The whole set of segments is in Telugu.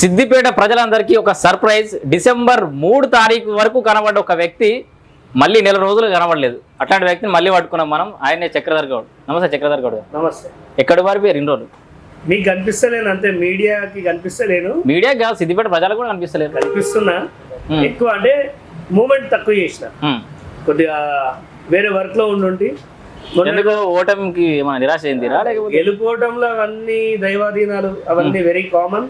సిద్దిపేట ప్రజలందరికీ ఒక సర్ప్రైజ్. డిసెంబర్ మూడు తారీఖు వరకు కనబడ్డ ఒక వ్యక్తి మళ్ళీ నెల రోజులు కనబడలేదు. అట్లాంటి వ్యక్తిని మళ్ళీ పట్టుకున్నాం మనం. ఆయనే చక్రధర్ గౌడ్. నమస్తే చక్రధర్ గౌడ్. నమస్తే. ఎక్కడి వారి పేరు? ఇన్ని రోజులు. మీకు కనిపిస్తలేను అంతే మీడియాకి కనిపిస్తలేను. మీడియా కాదు సిద్దిపేట ప్రజలకు కూడా కనిపిస్తలేదు. కనిపిస్తున్నా. ఎక్కువ అంటే మూమెంట్ తక్కువ చేసిన. కొద్దిగా వేరే వర్క్లో మొన్న ఎందుకు ఓటమికి ఏమైనా నిరాశ అయిందిరా లేకపోతే గెలుపోవటంలో అవన్నీ దైవాధీనాలు అవన్నీ వెరీ కామన్.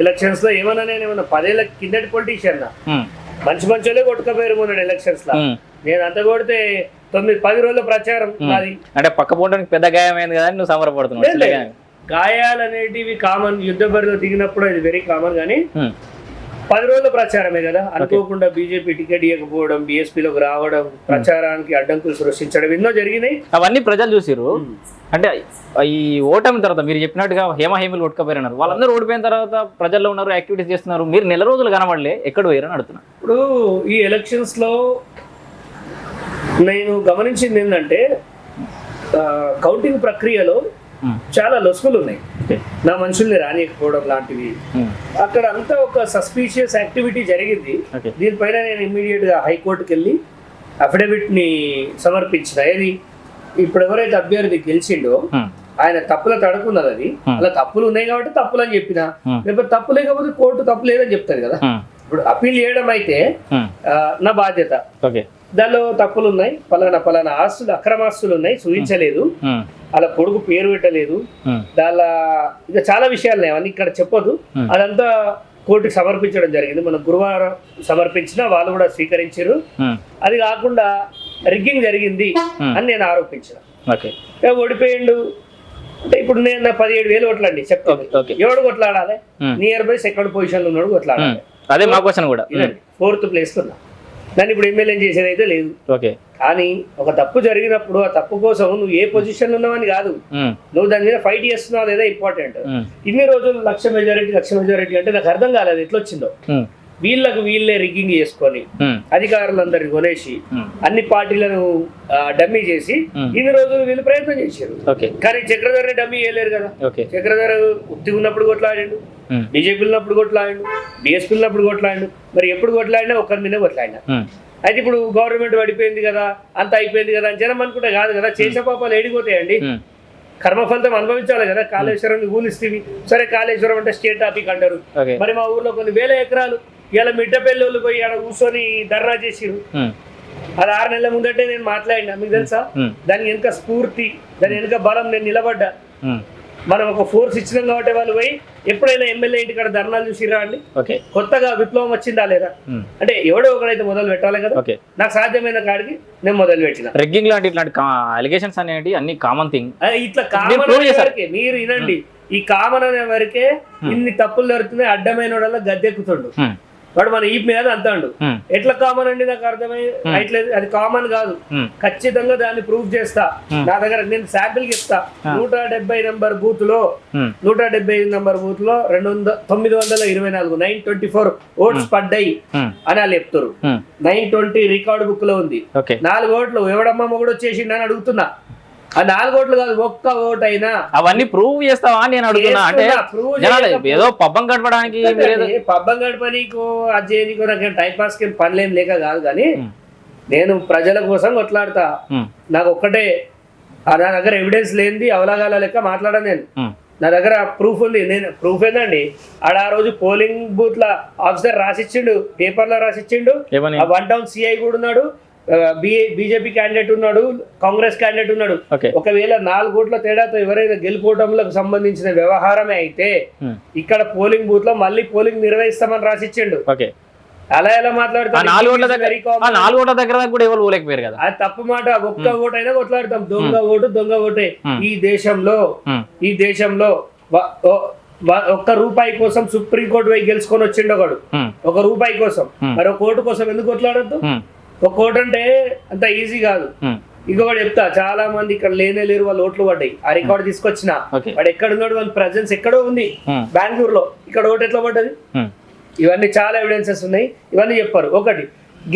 ఎలక్షన్స్లో ఏమన్నా నేను ఏమన్నా పదేళ్ళ కిందటి పొలిటీషియన్ హ్మ్. మంచి మంచోళ్ళే కొట్టుకపోయారు మొన్న ఎలక్షన్స్లో. నేను అంత కొడితే తొమ్మిది పది రోజుల ప్రచారం నాది అంటే పక్క పోవడానికి పెద్ద గాయం అయింది కదా నువ్వు సంబరపడుతున్నావు. గాయాలు అనేటివి కామన్ యుద్ధ బరిలో దిగినప్పుడు ఇది వెరీ కామన్ కానీ హ్మ్. పది రోజుల ప్రచారమే కదా? అనుకోకుండా బీజేపీ టికెట్ ఇవ్వకపోవడం బీఎస్పీలోకి రావడం ప్రచారానికి అడ్డంకులు సృష్టించడం ఎన్నో జరిగినాయి. అవన్నీ ప్రజలు చూసిర్రు. అంటే ఈ ఓటమి తర్వాత మీరు చెప్పినట్టుగా హేమ హేమలు కొట్టుకపోయారన్నారు వాళ్ళందరూ ఓడిపోయిన తర్వాత ప్రజల్లో ఉన్నారు యాక్టివిటీస్ చేస్తున్నారు. మీరు నెల రోజులు కనబడలే ఎక్కడ పోయారని అడుగుతున్నా. ఇప్పుడు ఈ ఎలక్షన్స్లో నేను గమనించింది ఏంటంటే కౌంటింగ్ ప్రక్రియలో. చాలా లొసుగులు ఉన్నాయి. నా మనుషుల్ని రానియకపోవడం లాంటివి హ్మ్. అక్కడ అంతా ఒక సస్పీషియస్ యాక్టివిటీ జరిగింది. దీనిపైన నేను ఇమ్మీడియట్గా హైకోర్టుకి వెళ్ళి అఫిడవిట్ని సమర్పించిన ఏది ఇప్పుడు ఎవరైతే అభ్యర్థి గెలిచిండో హ్మ్. ఆయన తప్పుల తడుకున్నది అది Hmm. అలా తప్పులు ఉన్నాయి కాబట్టి తప్పులు అని చెప్పిన Hmm. లేకపోతే తప్పు లేకపోతే కోర్టు తప్పు లేదని చెప్తారు కదా. ఇప్పుడు అప్పీల్ చేయడం అయితే నా బాధ్యత ఓకే దానిలో తప్పులు ఉన్నాయి పలానా పలానా ఆస్తులు అక్రమాస్తులు ఉన్నాయి చూపించలేదు. అలా కొడుకు పేరు పెట్టలేదు. దానిలో ఇంకా చాలా విషయాలు ఉన్నాయి. అవన్నీ ఇక్కడ చెప్పొద్దు. అదంతా కోర్టుకి సమర్పించడం జరిగింది. మన గురువారం సమర్పించిన వాళ్ళు కూడా స్వీకరించారు. అది కాకుండా రిగ్గింగ్ జరిగింది. అని నేను ఆరోపించిన. ఓడిపోయిండు. అంటే ఇప్పుడు నేను పదిహేడు వేలు కొట్లాడి చెప్తాను ఎవడు కొట్లాడాలి. నియర్ బై సెకండ్ పొజిషన్లో ఉన్నాడు. కొట్లాడాలి. అదే మా క్వశ్చన్ కూడా. ఫోర్త్ ప్లేస్లో ఉన్నా. దాన్ని ఇప్పుడు ఎమ్మెల్యే చేసేది అయితే లేదు ఓకే కానీ ఒక తప్పు జరిగినప్పుడు ఆ తప్పు కోసం నువ్వు ఏ పొజిషన్ ఉన్నావని కాదు. నువ్వు దాని మీద ఫైట్ చేస్తున్నావు లేదా ఇంపార్టెంట్. ఇన్ని రోజులు లక్ష మెజారిటీ లక్ష మెజారిటీ అంటే నాకు అర్థం కాలేదు ఎట్లా వచ్చిందో హ్మ్. వీళ్ళకు వీళ్ళే రిగ్గింగ్ చేసుకొని. అధికారులందరిని కొనేసి. అన్ని పార్టీలను డమ్మీ చేసి. ఇన్ని రోజులు వీళ్ళు ప్రయత్నం చేశారు. ఓకే. కానీ చక్రధర డమ్మీ చేయలేరు కదా. చక్రధర ఉత్తి ఉన్నప్పుడు కొట్లాడిండు. బీజేపీ ఉన్నప్పుడు కొట్లాడిండు. బీఎస్పీ ఉన్నప్పుడు కొట్లాడిండు. మరి ఎప్పుడు కొట్లాడినా ఒకరి మీద కొట్లాడినా. అయితే ఇప్పుడు గవర్నమెంట్ పడిపోయింది కదా అంత అయిపోయింది కదా అని జనం అనుకుంటే కాదు కదా చేసే పాపాలు ఏడిపోతాయండి హ్మ్. కర్మ ఫలితం అనుభవించాలి కదా కాళేశ్వరం ఊలిస్తేవి సరే కాళేశ్వరం అంటే స్టేట్ టాపిక్ అంటారు. మరి మా ఊర్లో కొన్ని వేల ఎకరాలు ఇలా మిట్టపల్లి పోయి ఆడ కూర్చొని ధర్నా చేసిరు. అది ఆరు నెలల ముందంటే నేను మాట్లాడినా. మీకు తెలుసా. దాని వెనుక స్ఫూర్తి దాని వెనుక బలం నేను నిలబడ్డా. మనం ఒక ఫోర్స్ ఇచ్చినాం కాబట్టి వాళ్ళు పోయి ఎప్పుడైనా ఎమ్మెల్యే ఇంటికాడ ధర్నాలు చూసిరా అండి? ఓకే. కొత్తగా విప్లవం వచ్చిందా లేదా. అంటే ఎవడో ఒకడైతే మొదలు పెట్టాలి కదా? నాకు సాధ్యమైన కాడికి నేను మొదలు పెట్టిన. రెగ్గింగ్ లాంటి ఇట్లాంటి అలిగేషన్స్ అనేవి అన్ని కామన్ థింగ్ ఇట్లా కామన్ మీరు వినండి. ఈ కామన్ అనే వరకే ఇన్ని తప్పులు జరుగుతున్నాయి అడ్డమైన గద్దెక్కుతుండు. వాడు మన ఈ మీద అంటాడు ఎట్లా కామన్ అండి నాకు అర్థమై అయిట్లేదు అది కామన్ కాదు. ఖచ్చితంగా దాన్ని ప్రూవ్ చేస్తా. నా దగ్గర నేను శాంపిల్ ఇస్తా. నూట డెబ్బై నంబర్ బూత్లో నూట డెబ్బై నంబర్ బూత్లో రెండు వందల తొమ్మిది వందల ఇరవై నాలుగు నైన్ ట్వంటీ ఫోర్ ఓట్స్ పడ్డాయి అని వాళ్ళు చెప్తారు నైన్ ట్వంటీ రికార్డ్ బుక్లో ఉంది. నాలుగు ఓట్లు ఎవడమ్మ మొగుడు వచ్చేసిండు అని అడుగుతున్నా. నాలుగు ఓట్లు కాదు ఒక్క ఓట్ అయినా అవన్నీ ప్రూవ్ చేస్తావా నేను అడుగుతున్నా. అంటే ఏదో పబ్బం గడపడానికి పబ్బం గడపనీకో అది చేయనీకో నాకు టైం పాస్కి పనిలేం లేక కాదు కానీ. నేను ప్రజల కోసం కొట్లాడతా. నాకు ఒక్కటే. నా దగ్గర ఎవిడెన్స్ లేనిది అవలాగాల లెక్క మాట్లాడను నేను. నా దగ్గర ప్రూఫ్ ఉంది. నేను ప్రూఫ్ ఏందండి? ఆడ ఆ రోజు పోలింగ్ బూత్ ల ఆఫీసర్ రాసిచ్చిండు పేపర్లో రాసిచ్చిండు. వన్ టౌన్ సిఐ కూడా ఉన్నాడు. బీజేపీ క్యాండిడేట్ ఉన్నాడు కాంగ్రెస్ క్యాండిడేట్ ఉన్నాడు. ఒకవేళ నాలుగు ఓట్ల తేడాతో ఎవరైనా గెలుపోవటంలకు సంబంధించిన వ్యవహారమే అయితే ఇక్కడ పోలింగ్ బూత్లో మళ్ళీ పోలింగ్ నిర్వహిస్తామని రాసిచ్చిండు. అలా ఎలా నాలుగు ఓట్ల is దగ్గర నాలుగు ఓట్ల కూడా ఎవరు పోలేకపోయారు కదా? అది తప్పు మాట. ఒక్క ఓటు అయినా కొట్లాడతాం. దొంగ ఓటు దొంగ ఓటే. ఈ దేశంలో ఈ దేశంలో ఒక్క రూపాయి కోసం సుప్రీంకోర్టు పోయి గెలుచుకొని వచ్చిండు ఒకడు. ఒక రూపాయి కోసం. మరి ఒక ఓటు కోసం ఎందుకు కొట్లాడద్దు? ఒక ఓటు అంటే అంత ఈజీ కాదు. ఉమ్, ఇంకొకటి చెప్తా చాలా మంది ఇక్కడ లేనే లేరు వాళ్ళు ఓట్లు పడ్డాయి. ఆ రికార్డు తీసుకొచ్చిన. ఓకే వాడు ఎక్కడ ఉన్నాడు వాళ్ళ ప్రజెన్స్ ఎక్కడో ఉంది. ఉమ్, బెంగళూరులో. ఇక్కడ ఓటు ఎట్లా పడ్డది? ఇవన్నీ చాలా ఎవిడెన్సెస్ ఉన్నాయి. ఇవన్నీ చెప్పారు. ఒకటి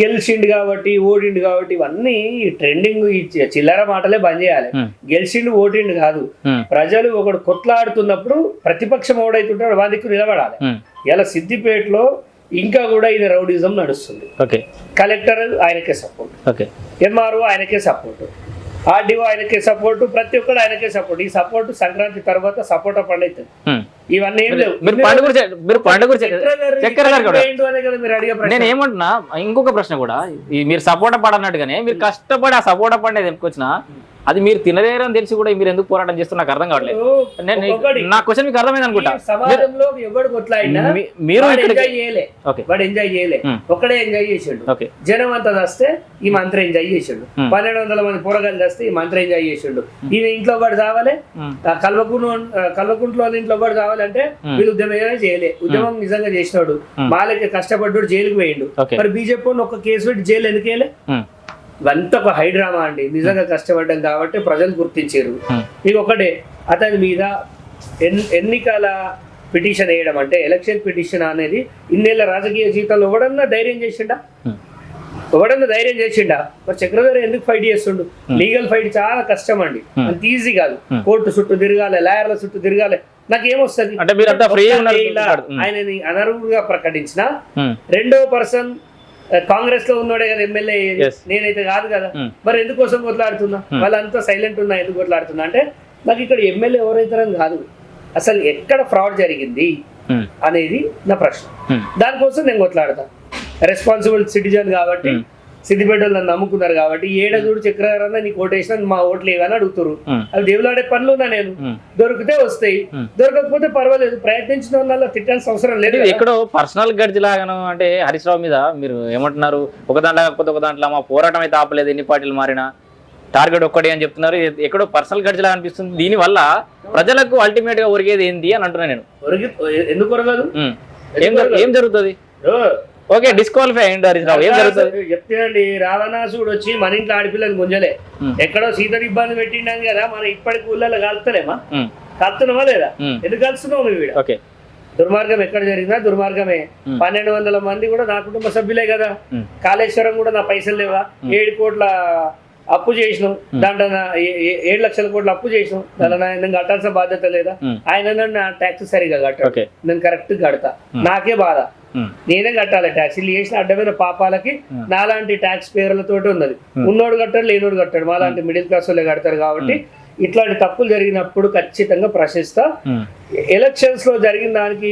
గెలిచిండు కాబట్టి ఓడిండు కాబట్టి ఇవన్నీ ట్రెండింగ్ ఈ చి- చిల్లర మాటలే బంద్ చేయాలి. గెలిచిండు ఓడిండు కాదు. ప్రజలు ఒకడు కొట్లాడుతున్నప్పుడు ప్రతిపక్షం ఓడైతుంటాడు వాళ్ళ దిక్కు నిలబడాలి. ఇలా సిద్దిపేటలో ఇంకా కూడా ఇది రౌడిజం నడుస్తుంది. ఓకే. కలెక్టర్ ఆయనకే సపోర్ట్. ఓకే. ఎంఆర్ఓ ఆయనకే సపోర్ట్. ఆర్డీఓ ఆయనకే సపోర్ట్ ప్రతి ఒక్కరు ఆయనకే సపోర్ట్. ఈ సపోర్ట్ సంక్రాంతి తర్వాత సపోర్ట్ ఉమ్. ఇవన్నీ ఏం లేవు. మీరు పండుగ నేను ఏమంటున్నా ఇంకొక ప్రశ్న కూడా. మీరు సపోర్ట్ పడన్నట్టుగానే మీరు కష్టపడి ఆ సపోర్ట్ పడేది ఎందుకొచ్చినా అది మీరు తినలేరని తెలిసి కూడా మీరు ఎందుకు పోరాటం చేస్తున్నా నాకు అర్థం కావట్లేదు. నేను. నా క్వశ్చన్ మీకు అర్థమైంది అనుకుంటా. సమాజంలో ఎవడు కొట్లాడినా మీరు ఎంజాయ్ చేయలే. వాడు ఎంజాయ్ చేయలే. ఒక్కడే ఎంజాయ్ చేసిండు. జనం అంతా వస్తే ఈ మంత్రం ఎంజాయ్ చేసిండు. పన్నెండు వందల మంది పొరగాలు వస్తే ఈ మంత్రం ఎంజాయ్ చేసిండు. ఈయన ఇంట్లో వాడు కావాలి. కల్వకుంటు కల్వకుంట్లో ఇంట్లో వాడు కావాలంటే. వీళ్ళు ఉద్యమం చేయలే. ఉద్యమం నిజంగా చేసినాడు. మాలకి కష్టపడ్డాడు జైలుకి పోయిండు. మరి బీజేపీ ఒక కేసు పెట్టి జైలు ఎందుకు ఇవంతా ఒక హైడ్రామా అండి. నిజంగా కష్టపడ్డాం కాబట్టి ప్రజలు గుర్తించారు. ఉమ్, ఇది ఒకటే. అతని మీద ఎన్- ఎన్నికల పిటిషన్ వేయడం అంటే ఎలక్షన్ పిటిషన్ అనేది ఇన్నేళ్ళ రాజకీయ జీవితంలో ఎవడన్నా ధైర్యం చేసిండా? ఉమ్, ఎవడన్నా ధైర్యం చేసిండా? మరి చక్రధర ఎందుకు ఫైట్ చేస్తుండు? లీగల్ ఫైట్ చాలా కష్టం అండి. Hmm. అంత ఈజీ కాదు. Hmm. కోర్టు చుట్టూ తిరగాలి లాయర్ల చుట్టూ తిరగాలి. నాకు ఏమొస్తుంది అంటే మీరంతా free గా ఉన్నారు. Hmm. ఆయనని అనర్హుడుగా ప్రకటించిన రెండో పర్సన్ కాంగ్రెస్లో ఉన్నాడే కదా ఎమ్మెల్యే. నేనైతే కాదు కదా. Hmm. మరి ఎందుకోసం కొట్లాడుతున్నా? వాళ్ళంతా సైలెంట్ ఉన్నా ఎందుకు కొట్లాడుతున్నా? అంటే నాకు ఇక్కడ ఎమ్మెల్యే ఎవరైతారని కాదు. అసలు ఎక్కడ ఫ్రాడ్ జరిగింది ఉమ్, అనేది నా ప్రశ్న. దానికోసం నేను కొట్లాడతా. రెస్పాన్సిబుల్ సిటిజన్ కాబట్టి Hmm. సిద్దిపేట వాళ్ళు నన్ను నమ్ముకున్నారు కాబట్టి ఏడ చూడు చక్రధరన్న నీకు ఓటేసిన మా ఓట్లు ఏవని అడుగుతారు అవి దేవులాడే పనులు ఉన్నా నేను. దొరికితే వస్తాయి. దొరకకపోతే పర్వాలేదు. ప్రయత్నించిన వాళ్ళ తిట్టాల్సిన అవసరం లేదు. ఎక్కడో పర్సనల్ గడ్జి లాగాను అంటే హరీష్ రావు మీద మీరు ఏమంటున్నారు? ఒక దాంట్లో కాకపోతే ఒక దాంట్లో మా పోరాటం అయితే ఆపలేదు ఎన్ని పార్టీలు మారినా. టార్గెట్ ఒక్కటి అని చెప్తున్నారు. ఎక్కడో పర్సనల్ గడ్జి లాగా అనిపిస్తుంది. దీని వల్ల ప్రజలకు అల్టిమేట్గా ఒరిగేది ఏంది అని అంటున్నా నేను. ఒరిగి ఎందుకు ఒరగదు. ఏం జరు- ఏం జరుగుతుంది? ఓకే డిస్క్వాలిఫై అయ్యిండు హరీష్ రావు ఏం జరుగుతుంది? చెప్తేనండి రావణాసుడు వచ్చి మన ఇంట్లో ఆడపిల్లలు గుంజలే. ఎక్కడో సీతని ఇబ్బంది పెట్టిండాం కదా మనం ఇప్పటికి ఊళ్ళలో కాలుతలేమా ఉమ్, కలుతున్నామా లేదా. ఎందుకు కలుస్తున్నావు నువ్వు ఓకే. దుర్మార్గం ఎక్కడ జరిగినా దుర్మార్గమే. పన్నెండు వందల మంది కూడా నా కుటుంబ సభ్యులే కదా. కాళేశ్వరం కూడా నా పైసలు లేవా? ఏడు కోట్ల అప్పు చేసినాం. దాంట్లో ఏడు లక్షల కోట్ల అప్పు చేసినాం. దాంట్లో నేను కట్టాల్సిన బాధ్యత లేదా. ఆయన నా ట్యాక్స్ సరిగా కట్టాడు. ఓకే. నేను కరెక్ట్ కడతా. నాకే బాధ. నేనే కట్టాలి ట్యాక్స్ వీళ్ళు చేసిన అడ్డమైన పాపాలకి. నాలాంటి ట్యాక్స్ పేర్లతోటి ఉన్నది. ఉన్నోడు కట్టాడు లేనోడు కట్టాడు. మాలాంటి మిడిల్ క్లాస్ వాళ్ళే కడతారు కాబట్టి ఇట్లాంటి తప్పులు జరిగినప్పుడు ఖచ్చితంగా ప్రశ్నిస్తా. ఎలక్షన్స్లో జరిగిన దానికి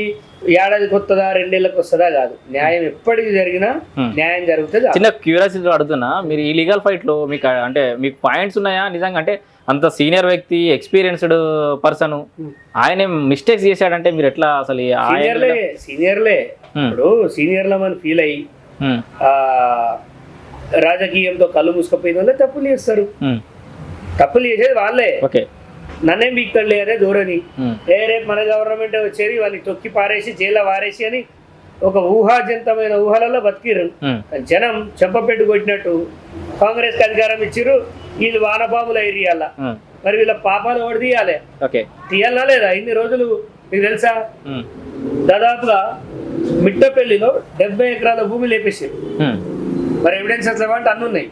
ఏడాదికి వస్తుందా రెండేళ్ళకి వస్తుందా కాదు. న్యాయం ఎప్పటికి జరిగినా. న్యాయం జరుగుతుంది. చిన్న క్యూరియాసిటీ అడుగుతున్నా మీరు ఈ లీగల్ ఫైట్లో మీకు అంటే మీకు పాయింట్స్ ఉన్నాయా? నిజంగా అంటే అంత సీనియర్ వ్యక్తి ఎక్స్పీరియన్స్డ్ పర్సన్ ఆయన మిస్టేక్స్ చేశాడంటే మీరు ఎట్లా అసలు సీనియర్లే సీనియర్లే. ఇప్పుడు సీనియర్ల మనం ఫీల్ అయ్యి రాజకీయంతో కళ్ళు మూసుకపోయిన వాళ్ళే తప్పులు చేస్తారు. తప్పులు చేసేది వాళ్ళే. ఓకే. నన్నేం అదే ధోరణి. ఉమ్, ఏ రేపు మన గవర్నమెంట్ వచ్చేది వాళ్ళని తొక్కి పారేసి జైల్లో వారేసి అని ఒక ఊహాజంతమైన ఊహలలో బతికిరు జనం చెంపపెట్టు కొట్టినట్టు కాంగ్రెస్కి అధికారం ఇచ్చిర్రు. వీళ్ళు వానపాముల ఏరియాల. మరి వీళ్ళ పాపాలు ఎవడు తీయాలి? ఓకే. తీయాలనా లేదా? ఇన్ని రోజులు మీకు తెలుసా? దాదాపుగా మిట్టపల్లిలో డెబ్బై ఎకరాల భూమి లేపేసారు మరి ఎవిడెన్స్ అంటే అన్ని ఉన్నాయి.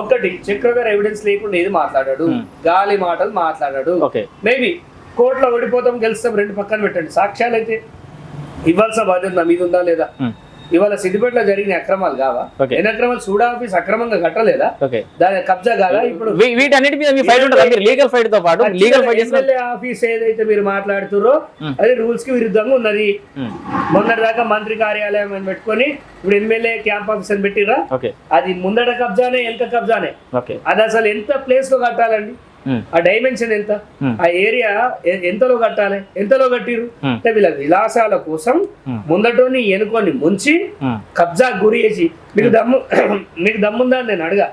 ఒక్కటి చక్రధర్ ఎవిడెన్స్ లేకుండా ఏది మాట్లాడాడు. గాలి మాటలు మాట్లాడాడు. ఓకే. మేబీ కోర్టులో ఓడిపోతాం గెలుస్తాం రెండు పక్కన పెట్టండి. సాక్ష్యాలు అయితే ఇవ్వాల్సిన బాధ్యత నా మీద ఉందా లేదా? ఇవాళ సిద్దిపేటలో జరిగిన అక్రమాలు కావా. ఎన్ని అక్రమాలు? సూడా ఆఫీస్ అక్రమంగా కట్టలేదా? దాని కబ్జా కాదా? ఇప్పుడు వీటన్నిటి మీద ఫైట్ ఉంటుందా? మీరు లీగల్ ఫైట్తో పాటు లీగల్ ఫైట్ ఎమ్మెల్యే ఆఫీస్ ఏదైతే మీరు మాట్లాడుతురో Hmm. అది రూల్స్కి విరుద్ధంగా ఉన్నది. ఉమ్, మొన్నటి దాకా మంత్రి కార్యాలయం అని పెట్టుకొని ఇప్పుడు ఎమ్మెల్యే క్యాంప్ ఆఫీస్ అని పెట్టిరా అది ముందట కబ్జానే వెనక కబ్జానే. అది అసలు ఎంత ప్లేస్లో కట్టాలండి? ఆ డైమెన్షన్ ఎంత. ఆ ఏరియా ఎంతలో కట్టాలి? ఎంతలో కట్టిరు. అంటే వీళ్ళ విలాసాల కోసం. ముందటోని ఎనుకొని ముంచి కబ్జా గురి చేసి మీకు దమ్ము మీకు దమ్ముందా నేను అడగా.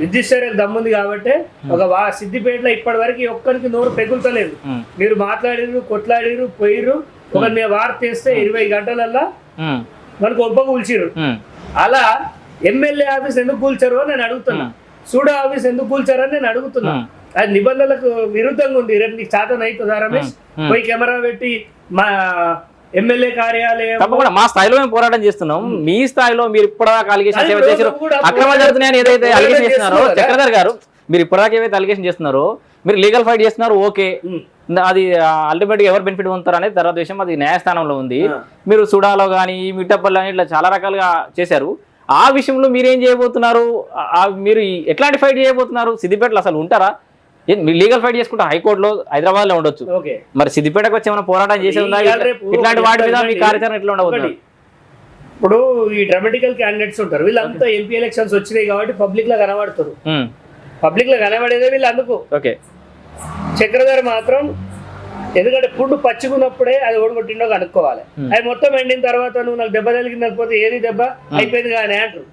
విద్యుత్ దమ్ముంది కాబట్టి ఒక వా సిద్దిపేటలో ఇప్పటి వరకు ఒక్కరికి నోరు పెగులుతలేదు. మీరు మాట్లాడిరు కొట్లాడిరు పోయిరు ఒక వార్త చేస్తే ఇరవై గంటలల్లా మనకు ఒప్ప కూల్చిరు అలా ఎమ్మెల్యే ఆఫీస్ ఎందుకు కూల్చారు అని నేను అడుగుతున్నా. సూడా ఆఫీస్ ఎందుకు కూల్చారని నేను అడుగుతున్నా. నిబంధనలకు విరుద్ధంగా ఉంది. రేపు నీకు చాతన అవుతుందా రమేష్. పోయి కెమెరా పెట్టి మా ఎమ్మెల్యే కార్యాలయం తప్పకుండా మా స్థాయిలో మేము పోరాటం చేస్తున్నాం. మీ స్థాయిలో మీరు ఇప్పటిదాకా అలిగేషన్ కానీ చేశారో. అక్రమాలు జరుగుతున్నాయని ఏదైతే అలిగేషన్ చేస్తున్నారో? చక్రధర్ గారు మీరు ఇప్పటిదాకా ఏవైతే అలిగేషన్ చేస్తున్నారో మీరు లీగల్ ఫైట్ చేస్తున్నారు ఓకే. అది అల్టిమేట్గా ఎవరు బెనిఫిట్ పొందుతారు అనేది తర్వాత విషయం. అది న్యాయస్థానంలో ఉంది. మీరు సుడాలో కానీ మిట్టపల్లి అని ఇట్లా చాలా రకాలుగా చేశారు. ఆ విషయంలో మీరేం చేయబోతున్నారు? మీరు ఎట్లాంటి ఫైట్ చేయబోతున్నారు? సిద్దిపేటలో అసలు ఉంటారా? లీగల్ ఫైట్ చేసుకుంటే హైకోర్టులో హైదరాబాద్లో ఉండొచ్చు. ఓకే. మరి సిద్దిపేటకు వచ్చి ఏమైనా పోరాటం చేసే ఇట్లాంటి వాటి మీద మీ కార్యాచరణ ఎట్లా ఒకటి. ఇప్పుడు ఈ డ్రామాటికల్ క్యాండిడేట్స్ ఉంటారు. వీళ్ళంతా ఎంపీ ఎలక్షన్స్ వచ్చినాయి కాబట్టి పబ్లిక్లో కనబడతారు. పబ్లిక్లో కనబడేదే వీళ్ళు అందుకు ఓకే. చక్రధర్ మాత్రం ఎందుకంటే పుండు పచ్చుకున్నప్పుడే అది ఓడగొట్టిండో కనుక్కోవాలి. అది మొత్తం ఎండిన తర్వాత నువ్వు నాకు దెబ్బ తగిలిందకపోతే ఏది దెబ్బ? అయిపోయింది కానీ అంటారు.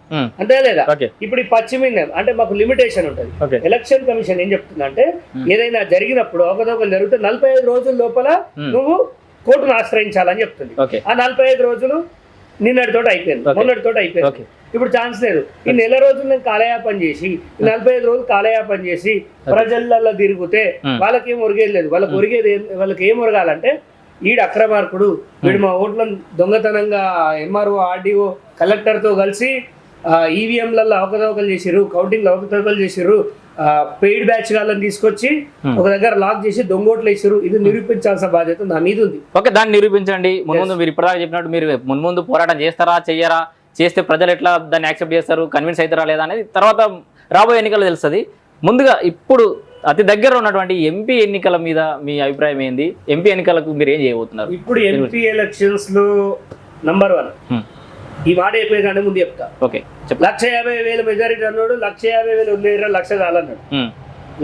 అంతే లేదా? ఇప్పుడు ఈ పశ్చిమ అంటే మాకు లిమిటేషన్ ఉంటుంది. ఎలక్షన్ కమిషన్ ఏం చెప్తుందంటే ఏదైనా జరిగినప్పుడు అవకతవకలు జరిగితే నలభై ఐదు రోజుల లోపల. నువ్వు కోర్టును ఆశ్రయించాలని చెప్తుంది. ఆ నలభై ఐదు రోజులు నిన్నటితోటి అయిపోయింది. Okay. మొన్నటితోటి అయిపోయింది. ఇప్పుడు ఛాన్స్ లేదు. ఈ నెల రోజులు నేను కాలయాపన చేసి నలభై ఐదు రోజులు కాలయాపన చేసి ప్రజలలో తిరిగితే. వాళ్ళకి ఏం ఒరిగేది లేదు. వాళ్ళకి ఒరిగేది ఏం- వాళ్ళకి ఏం ఒరగాలంటే ఈడు అక్రమార్కుడు వీడు మా ఓట్లను దొంగతనంగా ఎంఆర్ఓ ఆర్డీఓ కలెక్టర్తో కలిసి ఈవీఎంలలో అవకతవకలు చేసిర్రు కౌంటింగ్ అవకతవకలు చేసిర్రు పెయిడ్ బ్యాచ్ వాళ్ళని తీసుకొచ్చి ఒక దగ్గర లాక్ చేసి దొంగోట్లు వేసిర్రు ఇది నిరూపించాల్సిన బాధ్యత నా మీద ఉంది. ఓకే దాన్ని నిరూపించండి. మున్ముందు మీరు ఇప్పటిదాకా చెప్పినట్టు మీరు మున్ముందు పోరాటం చేస్తారా చెయ్యరా? చేస్తే ప్రజలు ఎట్లా దాన్ని యాక్సెప్ట్ చేస్తారు? కన్విన్స్ అవుతారా లేదా అనేది తర్వాత రాబోయే ఎన్నికలు తెలుస్తుంది. ముందుగా ఇప్పుడు అతి దగ్గర ఉన్నటువంటి ఎంపీ ఎన్నికల మీద మీ అభిప్రాయం ఏంది? ఎంపీ ఎన్నికలకు మీరు ఏం చేయబోతున్నారు? ఇప్పుడు ఎంపీ ఎలక్షన్స్లో నంబర్ వన్. ఈ మాట అయిపోయే కంటే ముందు చెప్తా. ఓకే లక్ష యాభై వేల మెజారిటీ అన్నాడు లక్ష యాభై వేలు ఉండేరా లక్ష చాలన్నాడు.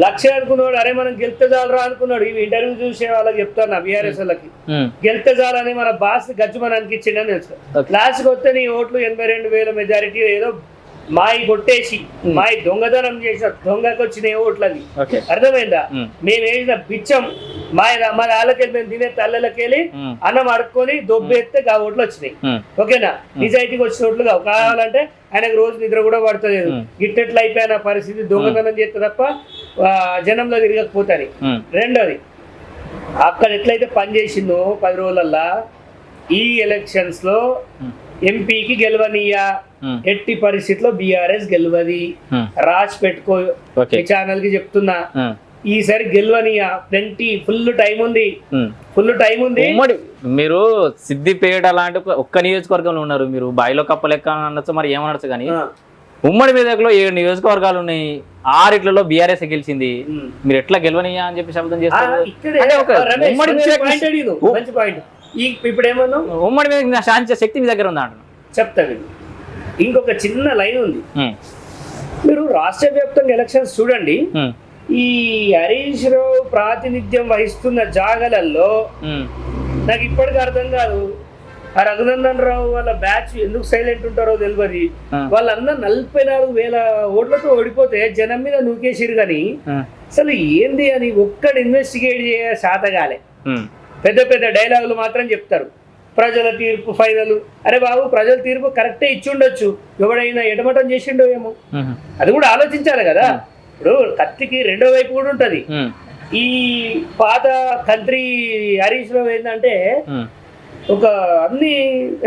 లక్ష అనుకున్నాడు అరే మనం గెలిస్తే చాలరా అనుకున్నాడు. ఇవి ఇంటర్వ్యూ చూసే వాళ్ళకి చెప్తాను బీఆర్ఎస్ వాళ్ళకి? ఉమ్, గెలిస్తే చాలని మన బాస్ గజ్జమనానికి ఇచ్చిండని తెలుసు. లాస్ట్కి వస్తే నీ ఓట్లు ఎనభై రెండు వేల మెజారిటీ ఏదో మాయి కొట్టేసి మాయి దొంగతనం చేసిన దొంగకు వచ్చిన ఓట్లు అవి ఓకే. అర్థమైందా? మేము వేసిన బిచ్చం మా మా వాళ్ళకెళ్ళి మేము తినే తల్లలకెళ్ళి అన్నం అడుక్కొని దొబ్బెత్తే గా ఓట్లు వచ్చినాయి. ఓకేనా? నిజాయితీకి వచ్చిన ఓట్లు కావు. కావాలంటే ఆయనకు రోజు నిద్ర కూడా పడతలేదు. ఇట్టెట్లా అయిపోయిన పరిస్థితి దొంగతనం చేస్తే తప్ప ఆ, జనంలో తిరగకపోతాని. ఉమ్, రెండోది అక్కడ ఎట్లయితే పని చేసిందో పది రోజులల్లా ఈ ఎలక్షన్స్లో. ఎంపీకి గెలవనీయా ఎట్టి పరిస్థితిలో బీఆర్ఎస్ గెలవది. రాసి పెట్టుకో. ఛానల్కి చెప్తున్నా. ఈసారి గెలవనియా ప్lenty ఫుల్ టైం ఉంది. ఫుల్ టైం ఉంది. మీరు సిద్దిపేట లాంటి ఒక- ఒక్క నియోజకవర్గంలో ఉన్నారు. మీరు బాయిలో కప్ప లెక్క అనొచ్చు మరి ఏమనొచ్చు కానీ. ఉమ్మడి మీదలో ఏడు నియోజకవర్గాలు ఉన్నాయి. ఆరిట్లలో బీఆర్ఎస్ గెలిచింది. మీరు ఎట్లా గెలవనియా అని చెప్పి శబ్దం చేస్తారు? ఇప్పుడు ఏమన్నా ఉమ్మడి మీద శాంతి శక్తి మీ దగ్గర ఉందా అంటున్నా చెప్తా విను. ఇంకొక చిన్న లైన్ ఉంది. మీరు రాష్ట్ర వ్యాప్తంగా ఎలక్షన్స్ చూడండి. ఈ హరీష్ రావు ప్రాతినిధ్యం వహిస్తున్న జాగలలో ఉమ్, నాకు ఇప్పటికీ అర్థం కాదు. ఆ రఘునందన్ రావు వాళ్ళ బ్యాచ్ ఎందుకు సైలెంట్ ఉంటారో తెలియదు. వాళ్ళందరూ నలభై నాలుగు వేల ఓట్లతో ఓడిపోతే జనం మీద నూకేసిరు కానీ అసలు ఏంది అని ఒక్కడు ఇన్వెస్టిగేట్ చేయ శాతగాలే. పెద్ద పెద్ద డైలాగులు మాత్రం చెప్తారు. ప్రజల తీర్పు ఫైనల్. అరే బాబు ప్రజల తీర్పు కరెక్టే ఇచ్చి ఉండొచ్చు ఎవడైనా ఎడమటం చేసిండో ఏమో. అది కూడా ఆలోచించాలి కదా. ఇప్పుడు కత్తికి రెండో వైపు కూడా ఉంటది. ఈ పాత కంట్రీ హరీష్ రావు ఏంటంటే ఒక అన్ని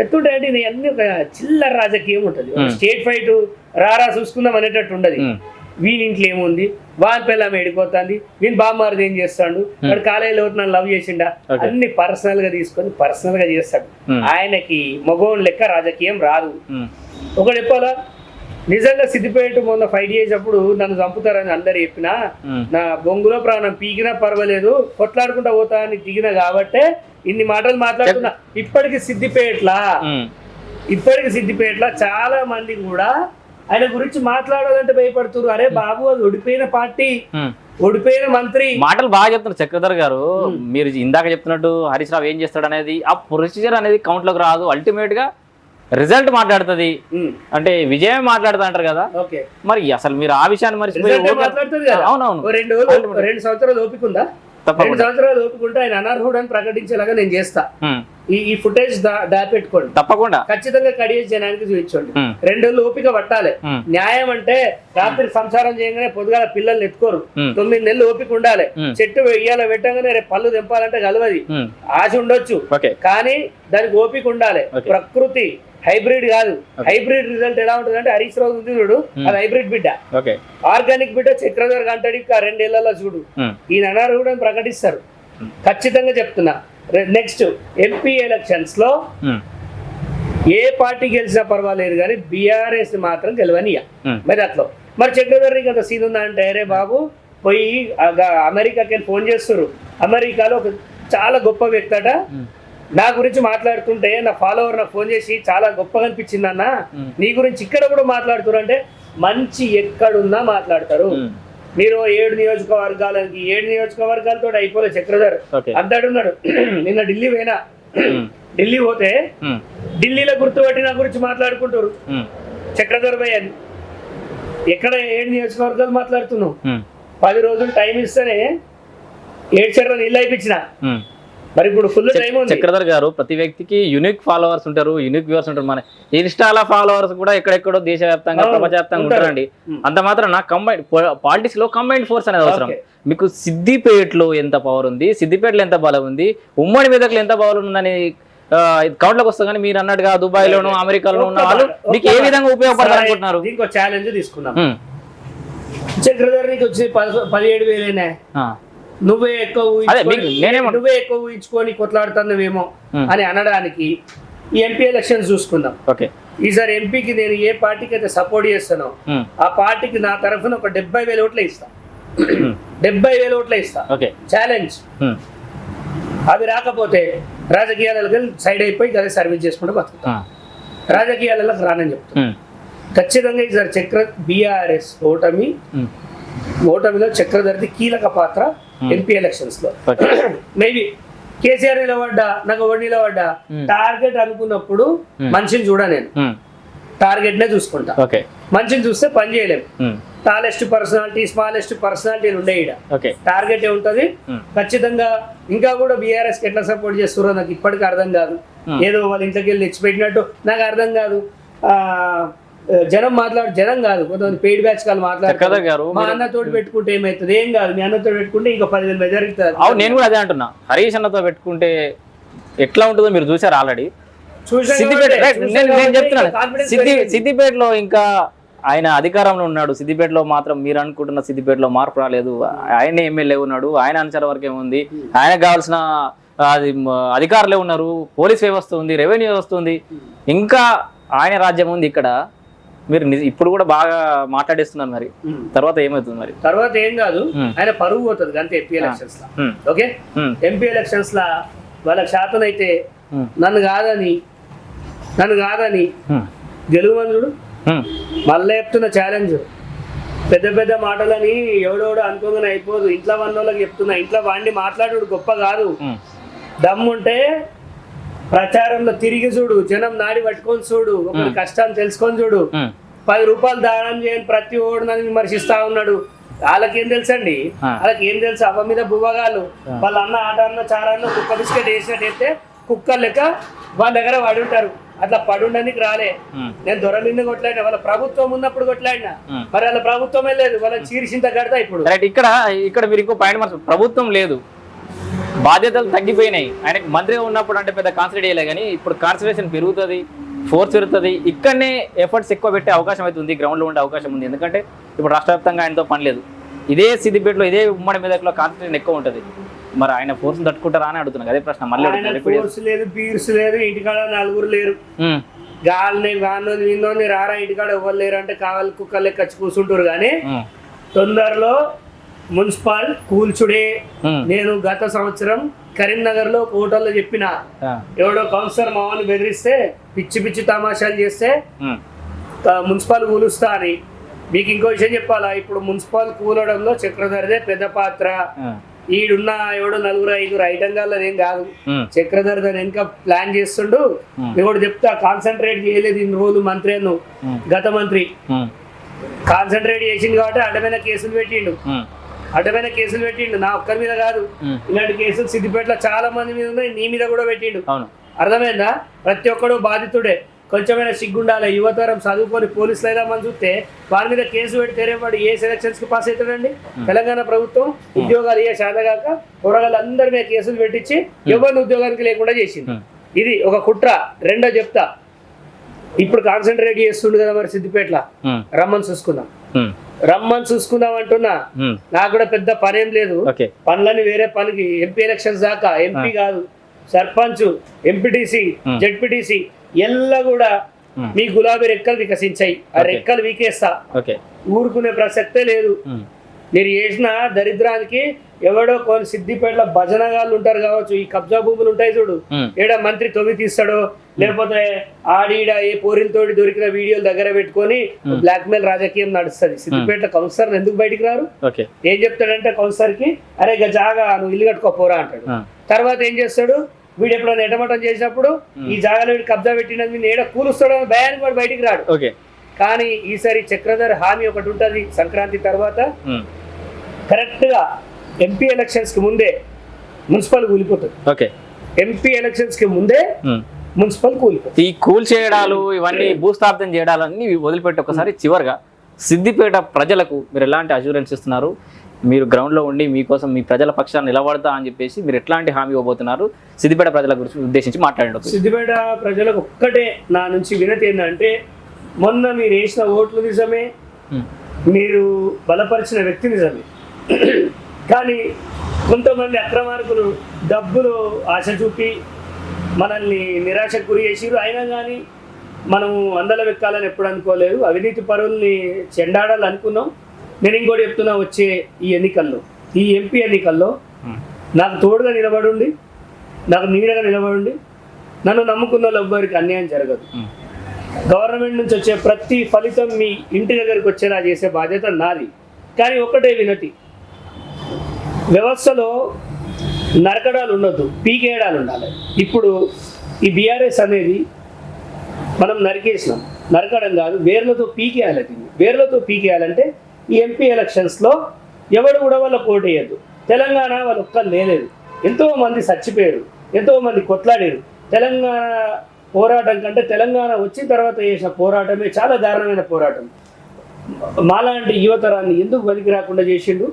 ఎత్తుంటాయంటే అన్ని ఒక చిల్లర రాజకీయం ఉంటుంది. స్టేట్ ఫైట్ రారా చూసుకుందాం అనేటట్టు ఉండదు. ఉమ్, వీని ఇంట్లో ఏముంది? వాని పిల్లం ఏడిపోతుంది. వీని బామ్మారిది ఏం చేస్తాడు? వాడు కాలేజీలో నన్ను లవ్ చేసిండా. అన్ని పర్సనల్గా తీసుకొని పర్సనల్గా చేస్తాడు. Hmm. ఆయనకి మగోన్ లెక్క రాజకీయం రాదు. ఉమ్, ఒకటి చెప్పాలా? నిజంగా సిద్దిపేట మొన్న ఫైట్ చేసేటప్పుడు నన్ను చంపుతారని అందరు చెప్పినా నా బొంగులో ప్రాణం పీకినా పర్వాలేదు కొట్లాడుకుంటా పోతా అని దిగిన కాబట్టే ఇన్ని మాటలు మాట్లాడుతున్నా. ఇప్పటికి సిద్దిపేటలా? ఇప్పటికి సిద్దిపేటలో చాలా మంది కూడా ఆయన గురించి మాట్లాడాలంటే భయపడుతున్నారు. అరే బాబు అది ఓడిపోయిన పార్టీ. ఓడిపోయిన మంత్రి. మాటలు బాగా చెప్తున్నారు చక్రధర్ గారు. మీరు ఇందాక చెప్తున్నట్టు హరీష్ రావు ఏం చేస్తాడు అనేది ఆ ప్రొసీజర్ అనేది కౌంట్లోకి రాదు. అల్టిమేట్గా రిజల్ట్ మాట్లాడుతుంది. అంటే విజయం మాట్లాడుతా అంటారు కదా. ఓకే. మరి అసలు మీరు ఆ విషయాన్ని మర్చిపోయి అవునవును. రెండు రెండు సంవత్సరాలు ఓపిక ఉందా? రెండు సంవత్సరాలు ఉంటే ఆయన అనర్హుడు అని ప్రకటించేలాగా నేను చేస్తా. ఈ ఈ ఫుటేజ్ దాపెట్టుకోండి. తప్పకుండా. ఖచ్చితంగా కడిగేసి జనానికి చూపించండి. రెండు ఓపిక పట్టాలి. న్యాయం అంటే రాత్రి సంసారం చేయగానే పొద్దుగాల పిల్లల్ని ఎత్తుకోరు. తొమ్మిది నెలలు ఓపిక ఉండాలి. చెట్టు వెయ్యాల పెట్టగానే రేపు పళ్ళు తెంపాలంటే కలవది ఆశ ఉండొచ్చు. కానీ దానికి ఓపిక ఉండాలి. ప్రకృతి హైబ్రిడ్ కాదు. హైబ్రిడ్ రిజల్ట్ ఎలా ఉంటుంది అంటే హరీష్ రావు ఉంది చూడు. అది హైబ్రిడ్ బిడ్డ. ఆర్గానిక్ బిడ్డ చక్రధర్ గంటడి రెండేళ్ళలో చూడు. ఈయన అన్నారు కూడా ప్రకటిస్తారు. ఖచ్చితంగా చెప్తున్నా. నెక్స్ట్ ఎంపీ ఎలక్షన్స్లో ఏ పార్టీ గెలిచినా పర్వాలేదు కానీ బీఆర్ఎస్ మాత్రం గెలవనియా మరి అట్లా. మరి చక్రధర్కి అంత సీన్ ఉందా అంటే అరే బాబు పోయి ఆ- అమెరికాకి ఫోన్ చేస్తారు అమెరికాలో ఒక చాలా గొప్ప వ్యక్తి అట. నా గురించి మాట్లాడుతుంటే నా ఫాలోవర్ నాకు ఫోన్ చేసి చాలా గొప్పగా అనిపించింది అన్న. నీ గురించి ఇక్కడ కూడా మాట్లాడుతున్నారు అంటే మంచి ఎక్కడున్నా మాట్లాడతారు. మీరు ఏడు నియోజకవర్గాలకి ఏడు నియోజకవర్గాలతో అయిపోలే చక్రధర్. అంతాడున్నాడు నిన్న ఢిల్లీ పోయినా. ఢిల్లీ పోతే ఢిల్లీలో గుర్తుపట్టి నా గురించి మాట్లాడుకుంటారు. చక్రధర్ భయ్ అని ఎక్కడ ఏడు నియోజకవర్గాలు మాట్లాడుతున్నావు? పది రోజులు టైం ఇస్తేనే ఏడు చెర్ల నీళ్ళు అయిపించిన. మరి ఇప్పుడు ఫుల్ టైం చక్రధర్ గారు ప్రతి వ్యక్తికి యూనిక్ ఫాలోవర్స్ ఉంటారు యూనిక్ వ్యూవర్స్ ఉంటారు. మన ఇన్స్టాల ఫాలోవర్స్ కూడా ఎక్కడెక్కడో దేశవ్యాప్తంగా ప్రపంచవ్యాప్తంగా ఉంటారు. ఉంటారండి. అంత మాత్రం నా కంబైన్ పాలిటిక్స్లో కంబైన్ ఫోర్స్ అనేది అవసరం. మీకు సిద్దిపేటలో ఎంత పవర్ ఉంది సిద్దిపేటలో ఎంత బలం ఉంది ఉమ్మడి మీదకి ఎంత పవర్ ఉందని కౌంట్లోకి వస్తా కానీ మీరు అన్నట్టుగా దుబాయ్ లోను అమెరికాలో ఉన్న వాళ్ళు మీకు ఏ విధంగా ఉపయోగపడతారు అనుకుంటున్నారు? దీనికి ఛాలెంజ్ తీసుకున్నాం ఉమ్, చక్రధర్ నీకు వచ్చి పద- పదిహేడు వేలేనే. నువ్వే ఎక్కువ నువ్వే ఎక్కువ ఊహించుకొని కొట్లాడుతున్నావేమో అని అనడానికి ఈ ఎంపీ ఎలక్షన్స్ చూసుకుందాం. ఓకే. ఈసారి ఎంపీకి నేను ఏ పార్టీకి అయితే సపోర్ట్ చేస్తానో ఆ పార్టీకి నా తరఫున ఒక డెబ్బై వేల ఓట్లే ఇస్తా. డెబ్బై వేల ఓట్లే ఇస్తా. ఓకే. ఛాలెంజ్ అవి రాకపోతే రాజకీయాలకు సైడ్ అయిపోయి అదే సర్వీస్ చేసుకుంటూ బతుకుతా. రాజకీయాలకు రానని చెప్తా. ఉమ్, ఖచ్చితంగా ఈసారి చక్ర బీఆర్ఎస్ ఓటమి ఓటమిలో చక్రధర్ది కీలక పాత్ర ఎంపీ ఎలక్షన్స్లో. మేబీ కేసీఆర్ నిలబడ్డా నాకు ఎవరు నిలబడ్డా Hmm. టార్గెట్ అనుకున్నప్పుడు Hmm. మనిషిని చూడ నేను? టార్గెట్ నే చూసుకుంటా. మనిషిని చూస్తే పని చేయలేము టాలెస్ట్ పర్సనాలిటీ స్మాలెస్ట్ పర్సనాలిటీలు ఉండే టార్గెట్ ఏ ఉంటది ఉమ్, ఖచ్చితంగా ఇంకా కూడా బీఆర్ఎస్ ఎట్లా సపోర్ట్ చేస్తారో నాకు ఇప్పటికీ అర్థం కాదు. Hmm. ఏదో వాళ్ళ ఇంట్లోకి వెళ్ళి తెచ్చిపెట్టినట్టు నాకు అర్థం కాదు. ఆ జనం మాట్లాడు జనం కాదు కొంతమంది పెయిడ్ బ్యాచ్ కాలు మాట్లాడతారు. మా మీరు- అన్నతోటి పెట్టుకుంటే ఏమవుతుంది ఏం కాదు మీ అన్నతో పెట్టుకుంటే ఇంకా పదివేల మెజారిటీ అవును నేను కూడా అదే అంటున్నా. హరీష్ అన్నతో పెట్టుకుంటే ఎట్లా ఉంటుందో మీరు చూసారు ఆల్రెడీ. సిద్దిపేట నేను నేను చెప్తున్నాను. సిద్ధి సిద్దిపేటలో ఇంకా ఆయన అధికారంలో ఉన్నాడు. సిద్దిపేటలో మాత్రం మీరు అనుకుంటున్న సిద్దిపేటలో మార్పు రాలేదు. ఆయన ఎమ్మెల్యే ఉన్నాడు. ఆయన అనుచర వర్గం ఉంది. ఆయనకు కావాల్సిన అది అధికారులే ఉన్నారు. పోలీస్ వ్యవస్థ ఉంది రెవెన్యూ వ్యవస్థ ఉంది. ఇంకా ఆయన రాజ్యం ఉంది ఇక్కడ. మీరు ఇప్పుడు కూడా బాగా మాట్లాడేస్తున్నారు మరి. తర్వాత ఏమవుతుంది మరి? తర్వాత ఏం కాదు. ఆయన పరువు పోతుంది అంతే ఎంపీ ఎలక్షన్స్ లా ఓకే? ఎంపీ ఎలక్షన్స్ లా వాళ్ళకి శాతం అయితే నన్ను కాదని నన్ను కాదని గెలువని చూడు. మళ్ళీ చెప్తున్న ఛాలెంజ్ పెద్ద పెద్ద మాటలని ఎవడెవడో అనుకోగానే అయిపోదు. ఇంట్లో వన్ వాళ్ళకి చెప్తున్నా ఇంట్లో వాడిని మాట్లాడు గొప్ప కాదు. దమ్ముంటే ప్రచారంలో తిరిగి చూడు జనం నాడి పట్టుకొని చూడు ఒకరి కష్టాన్ని తెలుసుకొని చూడు. పది రూపాయలు దానం చేయని ప్రతి ఓడు నన్ను విమర్శిస్తా ఉన్నాడు. వాళ్ళకేం తెలుసండి. వాళ్ళకి ఏం తెలుసు? అవ్వ మీద బువ్వగాళ్ళు. వాళ్ళ అన్న ఆట అన్న చారన్న కుక్క బిస్కెట్ వేసినట్టు వేస్తే కుక్క లెక్క వాళ్ళ దగ్గర పడి ఉంటారు అట్లా పడుండడానికి రాలే. నేను దొర నిన్ను కొట్లాడినా వాళ్ళ ప్రభుత్వం ఉన్నప్పుడు కొట్లాడినా. మరి వాళ్ళ ప్రభుత్వమే లేదు. వాళ్ళ చీరిసింత కడతా ఇప్పుడు. ఇక్కడ ఇక్కడ మీరు ఇంకో పాయింట్ మార్చు ప్రభుత్వం లేదు. బాధ్యతలు తగ్గిపోయినాయి. ఆయనకి మంత్రిగా ఉన్నప్పుడు అంటే పెద్ద కాన్సన్ట్రేట్ చేయలే కానీ ఇప్పుడు కాన్సన్ట్రేషన్ పెరుగుతుంది ఫోర్స్ పెరుగుతుంది. ఇక్కడనే ఎఫర్ట్స్ ఎక్కువ పెట్టే అవకాశం అయితే ఉంది గ్రౌండ్లో ఉండే అవకాశం ఉంది. ఎందుకంటే ఇప్పుడు రాష్ట్ర వ్యాప్తంగా ఆయనతో పని లేదు. ఇదే సిద్దిపేటలో ఇదే ఉమ్మడి మెదక్లో కాన్సన్ట్రేషన్ ఎక్కువ ఉంటుంది. మరి ఆయన ఫోర్స్ తట్టుకుంటారా అని అడుగుతున్నాను అదే ప్రశ్న. మళ్ళీ ఆయన. ఫోర్స్ లేదు పీర్స్ లేదు ఇంటికాడ నలుగురు లేరు. గాలిని గాన్నోని విన్నోని రారా ఇంటికాడ ఎవరు లేరు అంటే కావాలి కుక్కలు లెక్క వచ్చి కూర్చుంటారు కానీ తొందరలో మున్సిపల్ కూల్చుడే. నేను గత సంవత్సరం కరీంనగర్లో హోటల్లో చెప్పిన. ఎవడో కౌన్సిలర్ మామూలు బెదిరిస్తే పిచ్చి పిచ్చి తమాషాలు చేస్తే మున్సిపల్ కూలుస్తా అని. మీకు ఇంకో విషయం చెప్పాలా? ఇప్పుడు మున్సిపల్ కూలడంలో చక్రధరిదే పెద్ద పాత్ర. ఈడున్న ఎవడో నలుగురు ఐదుగురు ఐటంగాల్లో ఏం కాదు. చక్రధర్ దాని వెనక ప్లాన్ చేస్తుండు. కూడా చెప్తా కాన్సన్ట్రేట్ చేయలేదు ఇన్ని రోజులు మంత్రి గత మంత్రి. కాన్సన్ట్రేట్ చేసింది కాబట్టి అడ్డమైన కేసులు పెట్టిండు. అడ్డమైన కేసులు పెట్టిండు. నా ఒక్కరి మీద కాదు. ఇలాంటి కేసులు సిద్దిపేటలో చాలా మంది మీద ఉన్నాయి. నీ మీద కూడా పెట్టిండు. అర్థమైందా? ప్రతి ఒక్కడు బాధితుడే. కొంచెమైనా సిగ్గుండాలి. యువతరం చదువుకొని పోలీసులు అయిదామని చూస్తే వారి మీద కేసు పెడితేనే వాడు ఏ సెలక్షన్స్కి పాస్ అవుతాడండి? తెలంగాణ ప్రభుత్వం ఉద్యోగాలు ఏ శాతగాక కూరగాయలందరి మీద కేసులు పెట్టించి ఎవరిని ఉద్యోగానికి లేకుండా చేసింది. ఇది ఒక కుట్ర. రెండో చెప్తా. ఇప్పుడు కాన్సన్ట్రేట్ చేస్తుండు కదా మరి సిద్దిపేటలో. రమ్మని చూసుకుందాం. రమ్మని చూసుకుందాం అంటున్నా. నాకు కూడా పెద్ద పనేం లేదు. ఓకే. పనులని వేరే పనికి. ఎంపీ ఎలక్షన్స్ దాకా ఎంపీ కాదు సర్పంచ్ ఎంపీటీసీ. జెడ్పీటీసీ ఎల్లా కూడా. మీ గులాబీ రెక్కలు వికసించాయి. ఆ. రెక్కలు వీకేస్తా. ఊరుకునే ప్రసక్తే లేదు. మీరు చేసిన దరిద్రానికి ఎవడో కొన్ని సిద్దిపేటలో భజనగాళ్ళు ఉంటారు కావచ్చు ఈ కబ్జా భూములు ఉంటాయి చూడు. ఏడా మంత్రి తొమ్మిది తీస్తాడో లేకపోతే ఆడీడ ఏ పోరిలతోటి దొరికిన వీడియోలు దగ్గర పెట్టుకొని బ్లాక్ మెయిల్ రాజకీయం నడుస్తుంది. సిద్దిపేట కౌన్సిలర్ ఎందుకు బయటికి రారు? ఏం చెప్తాడంటే కౌన్సిలర్కి అరే ఇక జాగా నువ్వు ఇల్లు కట్టుకోపోరా అంటాడు. తర్వాత ఏం చేస్తాడు? వీడు ఎప్పుడైనా ఎటమటం చేసినప్పుడు ఈ జాగాలో వీడు కబ్జా పెట్టినది ఏడ కూలుస్తాడు అని భయానికి వాడు బయటికి రాడు. కానీ ఈసారి చక్రధర్ హామీ ఒకటి ఉంటుంది సంక్రాంతి తర్వాత. ఉమ్, కరెక్ట్గా ఎంపీ ఎలక్షన్స్కి ముందే మున్సిపల్ కూలిపోతుంది. ఓకే. ఎంపీ ఎలక్షన్స్కి ముందే. మున్సిపల్ కూలిపోతుంది. ఈ కూల్ చేయడాలు ఇవన్నీ భూస్థాపితం చేయడాలు అన్ని వదిలిపెట్టి ఒకసారి చివరిగా సిద్దిపేట ప్రజలకు మీరు ఎలాంటి అష్యూరెన్స్ ఇస్తున్నారు? మీరు గ్రౌండ్లో ఉండి మీకోసం మీ ప్రజల పక్షాన్ని నిలబడతా అని చెప్పేసి మీరు ఎట్లాంటి హామీ ఇవ్వబోతున్నారు? సిద్దిపేట ప్రజల గురించి ఉద్దేశించి మాట్లాడండి సిద్దిపేట ప్రజలకు ఒక్కటే నా నుంచి వినతి ఏంటంటే మొన్న మీరు వేసిన ఓట్లు నిజమే మీరు బలపరిచిన వ్యక్తి నిజమే. కానీ కొంతమంది అక్రమార్కులు డబ్బులు ఆశ చూపి మనల్ని నిరాశకు గురి చేసిరు అయినా కానీ మనము అందల వెక్కాలని ఎప్పుడు అనుకోలేదు. అవినీతి పరుల్ని చెండాడాలి అనుకున్నాం. నేను ఇంకోటి చెప్తున్నా వచ్చే ఈ ఎన్నికల్లో ఈ ఎంపీ ఎన్నికల్లో నాకు తోడుగా నిలబడుండి నాకు నీడగా నిలబడుండి నన్ను నమ్ముకున్న ఎవ్వరికి అన్యాయం జరగదు. గవర్నమెంట్ నుంచి వచ్చే ప్రతి ఫలితం మీ ఇంటి దగ్గరికి వచ్చేలా చేసే బాధ్యత నాది. కానీ ఒక్కటే వినతి వ్యవస్థలో నరకడాలు ఉండొద్దు పీకేయడాలు ఉండాలి. ఇప్పుడు ఈ బీఆర్ఎస్ అనేది మనం నరికేసినాం. నరకడం కాదు వేర్లతో పీకేయాలి దీన్ని. వేర్లతో పీకేయాలంటే ఈ ఎంపీ ఎలక్షన్స్లో ఎవడు కూడా వాళ్ళ పోటేయద్దు తెలంగాణ వాళ్ళు ఒక్క లేలేదు ఎంతోమంది చచ్చిపోయారు ఎంతోమంది కొట్లాడారు. తెలంగాణ పోరాటం కంటే తెలంగాణ వచ్చిన తర్వాత చేసిన పోరాటమే చాలా దారుణమైన పోరాటం. మాలాంటి యువతరాన్ని ఎందుకు వెలికి రాకుండా చేసిండు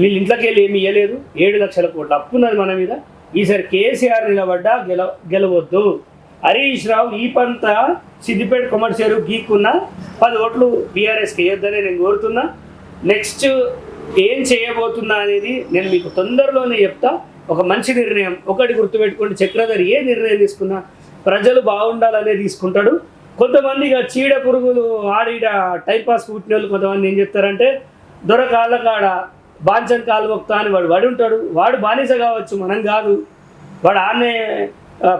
వీళ్ళ ఇంట్లోకి వెళ్ళి ఏమి ఇవ్వలేదు ఏడు లక్షల కోట్ల అప్పున్నది మన మీద. ఈసారి కేసీఆర్ నిలబడ్డా గెల గెలవద్దు. హరీష్ రావు ఈ పంత సిద్దిపేట కొమర్షియల్ గీక్కున్న పది ఓట్లు బీఆర్ఎస్కి వేయొద్దని నేను కోరుతున్నా. నెక్స్ట్ ఏం చేయబోతున్నా అనేది నేను మీకు తొందరలోనే చెప్తా. ఒక మంచి నిర్ణయం. ఒకటి గుర్తుపెట్టుకోండి. చక్రధర్ ఏ నిర్ణయం తీసుకున్నా ప్రజలు బాగుండాలనే తీసుకుంటాడు. కొంతమంది ఇక చీడ పురుగులు ఆడిడ టైంపాస్ పుట్టిన వాళ్ళు కొంతమంది ఏం చెప్తారంటే దొరకాల కాడ బాంచన్ కాలు మొక్తా అని వాడు వాడు ఉంటాడు వాడు బానిస కావచ్చు మనం కాదు. వాడు ఆమె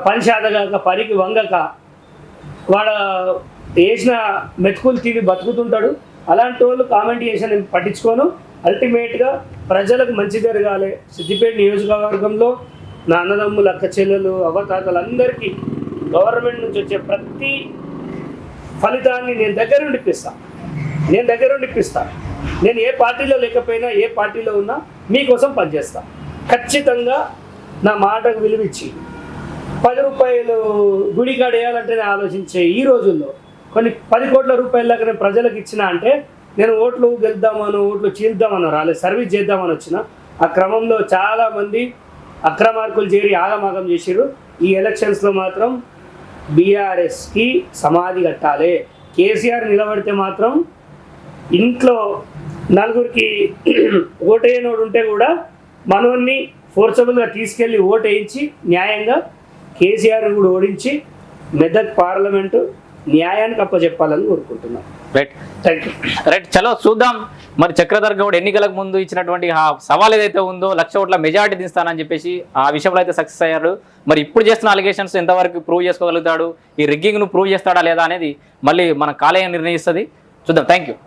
పని పనికి వంగక వాడు వేసిన మెతుకులు తిని బతుకుతుంటాడు. అలాంటి వాళ్ళు కామెంట్ చేసిన నేను పట్టించుకోను. అల్టిమేట్గా ప్రజలకు మంచి జరగాలి. సిద్దిపేట నియోజకవర్గంలో నా అన్నదమ్ములు అక్క చెల్లెలు అవతాతలందరికీ గవర్నమెంట్ నుంచి వచ్చే ప్రతి ఫలితాన్ని నేను దగ్గర ఉండిపిస్తాను నేను దగ్గర నుండి ఇప్పిస్తాను నేను ఏ పార్టీలో లేకపోయినా ఏ పార్టీలో ఉన్నా మీకోసం పనిచేస్తా. ఖచ్చితంగా నా మాటకు విలువిచ్చి. పది రూపాయలు గుడి కాడ నేను ఆలోచించే ఈ రోజుల్లో కొన్ని పది కోట్ల రూపాయల దాకా నేను ప్రజలకు ఇచ్చిన అంటే నేను ఓట్లు గెలుద్దామను ఓట్లు చీల్దామను రాలేదు సర్వీస్ చేద్దామని వచ్చిన ఆ క్రమంలో చాలామంది అక్రమార్కులు చేరి ఆగమాగం చేసిరు ఈ ఎలక్షన్స్లో మాత్రం బీఆర్ఎస్కి సమాధి కట్టాలి. కేసీఆర్ నిలబడితే మాత్రం ఇంట్లో నలుగురికి ఓటేయనోడు ఉంటే కూడా మనోన్ని ఫోర్సబుల్గా తీసుకెళ్ళి ఓటేయించి న్యాయంగా కేసీఆర్ కూడా ఓడించి మెదక్ పార్లమెంటు న్యాయానికి అప్పచెప్పాలని కోరుకుంటున్నాను రైట్. థ్యాంక్ యూ రైట్ చలో చూద్దాం. మరి చక్రధర్ గౌడ్ ఎన్నికలకు ముందు ఇచ్చినటువంటి ఆ సవాల్ ఏదైతే ఉందో లక్ష ఓట్ల మెజారిటీ తీస్తానని చెప్పేసి ఆ విషయంలో అయితే సక్సెస్ అయ్యారు. మరి ఇప్పుడు చేస్తున్న అలిగేషన్స్ ఎంతవరకు ప్రూవ్ చేసుకోగలుగుతాడు? ఈ రిగ్గింగ్ను ప్రూవ్ చేస్తాడా లేదా అనేది మళ్ళీ మన కాలేయం నిర్ణయిస్తుంది. చూద్దాం. Thank you